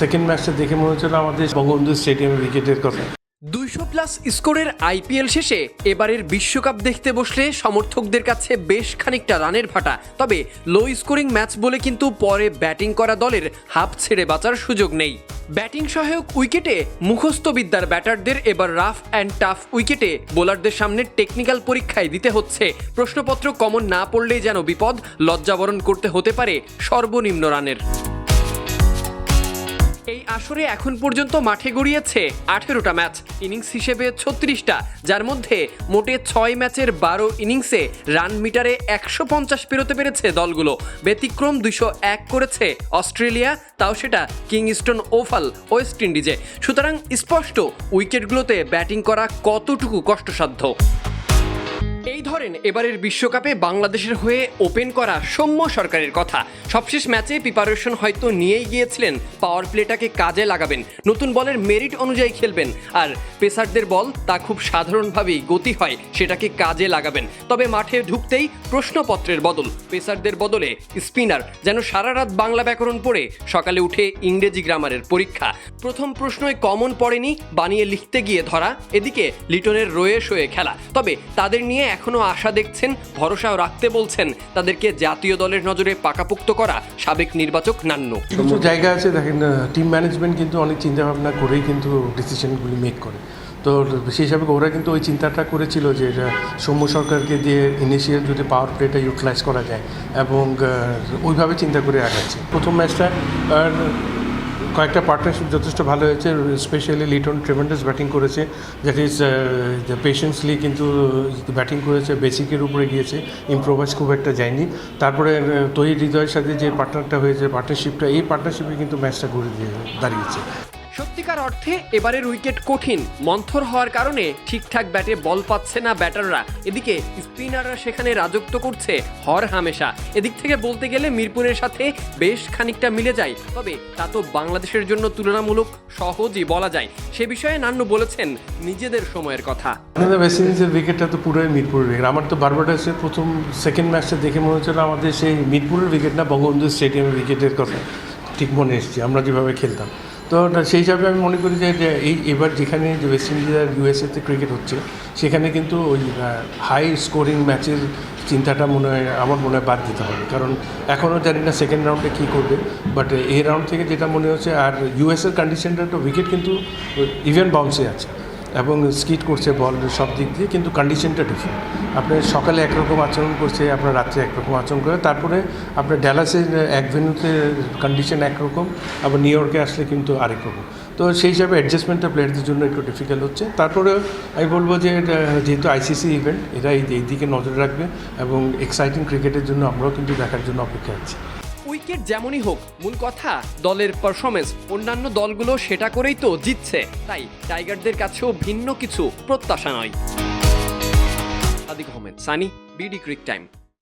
Second ম্যাচটা দেখে মনে হচ্ছিল আমাদের বঙ্গবন্ধু স্টেডিয়ামে উইকেটের কথা। দুইশো প্লাস স্কোরের আইপিএল শেষে এবারের বিশ্বকাপ দেখতে বসলে সমর্থকদের কাছে বেশ খানিকটা রানের ভাটা। তবে লো স্কোরিং ম্যাচ বলে কিন্তু পরে ব্যাটিং করা দলের হাফ ছেড়ে বাঁচার সুযোগ নেই। ব্যাটিং সহায়ক উইকেটে মুখস্থ বিদ্যার ব্যাটারদের এবার রাফ অ্যান্ড টাফ উইকেটে বোলারদের সামনে টেকনিক্যাল পরীক্ষায় দিতে হচ্ছে। প্রশ্নপত্র কমন না পড়লেই যেন বিপদ, লজ্জাবরণ করতে হতে পারে সর্বনিম্ন রানের। এই আসরে এখন পর্যন্ত মাঠে গড়িয়েছে আঠেরোটা ম্যাচ, ইনিংস হিসেবে ছত্রিশটা, যার মধ্যে মোটে ছয় ম্যাচের বারো ইনিংসে রান মিটারে একশো পঞ্চাশ পেরোতে পেরেছে দলগুলো। ব্যতিক্রম দুইশো এক করেছে অস্ট্রেলিয়া, তাও সেটা কিংস্টন ওভাল, ওয়েস্ট ইন্ডিজে। সুতরাং স্পষ্ট উইকেটগুলোতে ব্যাটিং করা কতটুকু কষ্টসাধ্য? এই ধরেন, এবারের বিশ্বকাপে বাংলাদেশের হয়ে ওপেন করা সৌম্য সরকারের কথা। সবশেষ ম্যাচে প্রিপারেশন হয়তো নিয়েই গিয়েছিলেন, পাওয়ার প্লেটাকে কাজে লাগাবেন, নতুন বলের মেরিট অনুযায়ী খেলবেন, আর পেসারদের বল তা খুব সাধারণভাবেই গতি হয়, সেটাকে কাজে লাগাবেন। তবে মাঠে ঢুকতেই প্রশ্নপত্রের বদল, পেসারদের বদলে স্পিনার, যেন সারা রাত বাংলা ব্যাকরণ পড়ে, সকালে উঠে ইংরেজি গ্রামারের পরীক্ষা। প্রথম প্রশ্নই কমন পড়েনি, বানিয়ে লিখতে গিয়ে ধরা, এদিকে লিটনের রয়ে শোয়ে খেলা। তবে তাদের নিয়ে এখনও আশা দেখছেন ভরসা রাখতে বলছেন। তাদেরকে জাতীয় দলের নজরে পাকাপুক্ত করা সাবেক নির্বাচক নান্নু। কিছু জায়গা আছে, দেখেন টিম ম্যানেজমেন্ট কিন্তু অনেক চিন্তা ভাবনা করেই কিন্তু ডিসিশনগুলি মেক করে। তো সেই হিসাবে ওরা কিন্তু ওই চিন্তাটা করেছিল যে সৌম্য সরকারকে দিয়ে ইনিশিয়াল যদি পাওয়ার প্লেটা ইউটিলাইজ করা যায় এবং ওইভাবে চিন্তা করে আগাচ্ছে। প্রথম ম্যাচটা কয়েকটা পার্টনারশিপ যথেষ্ট ভালো হয়েছে স্পেশালি লিটন ট্রেমেন্ডাস ব্যাটিং করেছে দ্যাট ইজ পেশেন্সলি কিন্তু ব্যাটিং করেছে বেসিকের উপরে গিয়েছে ইম্প্রোভাইজ খুব একটা যায়নি। তারপরে তৈরি হৃদয়ের সাথে যে পার্টনারটা হয়েছে পার্টনারশিপটা এই পার্টনারশিপে কিন্তু ম্যাচটা ঘুরে দিয়ে দাঁড়িয়েছে। সত্যিকার অর্থে এবারের উইকেট কঠিন, মন্থর হওয়ার কারণে ঠিকঠাক ব্যাটে বল পাচ্ছে না ব্যাটাররা। এদিকে স্পিনাররা সেখানে রাজত্ব করছে হর হামেশা। এদিক থেকে বলতে গেলে মিরপুরের সাথে বেশ খানিকটা মিলে যায়, তবে তা তো বাংলাদেশের জন্য তুলনামূলক সহজই বলা যায়। সে বিষয়ে নান্নু বলেছেন, নিজেদের সময়ের কথা। উইকেটটা তো পুরোই মিরপুরের উইকেট আমার তো বারবাডাসে প্রথম সেকেন্ড ম্যাচটা দেখে মনে হচ্ছিল আমাদের সেই মিরপুরের উইকেট না, বঙ্গবন্ধু স্টেডিয়ামের উইকেটের কথা। ঠিক মনে এসেছে, আমরা যেভাবে খেলতাম। তো সেই হিসাবে আমি মনে করি যে এই এবার যেখানে যে ওয়েস্ট ইন্ডিজ আর ইউএসএতে ক্রিকেট হচ্ছে, সেখানে কিন্তু ওই হাই স্কোরিং ম্যাচের চিন্তাটা মনে হয়, আমার মনে হয় বাদ দিতে হবে। কারণ এখনও জানি না সেকেন্ড রাউন্ডে কী করবে বাট এই রাউন্ড থেকে যেটা মনে হচ্ছে, আর ইউএসের কন্ডিশনটা তো উইকেট কিন্তু ইভেন বাউন্সে আছে। এবং স্কিট করছে, বল, সব দিক দিয়ে, কিন্তু কন্ডিশনটা ডিফারেন্ট আপনার সকালে একরকম আচরণ করছে, আপনার রাত্রে একরকম আচরণ করে, তারপরে আপনার ড্যালাসের এক ভেন্যুতে কন্ডিশন একরকম, আবার নিউ ইয়র্কে আসলে কিন্তু আরেক রকম। তো সেই হিসাবে অ্যাডজাস্টমেন্টটা প্লেয়ারদের জন্য একটু ডিফিকাল্ট হচ্ছে। তারপরে আমি বলব যে যেহেতু আইসিসি ইভেন্ট এরা এই দিকে নজর রাখবে এবং এক্সাইটিং ক্রিকেটের জন্য আমরাও কিন্তু দেখার জন্য অপেক্ষা আছি। উইকেট যেমনই হোক, মূল কথা দলের পারফরমেন্স অন্যান্য দলগুলো সেটা করেই তো জিতছে। তাই টাইগারদের কাছেও ভিন্ন কিছু প্রত্যাশা নয়। Adik Ahmed, Sunny, BD crick time.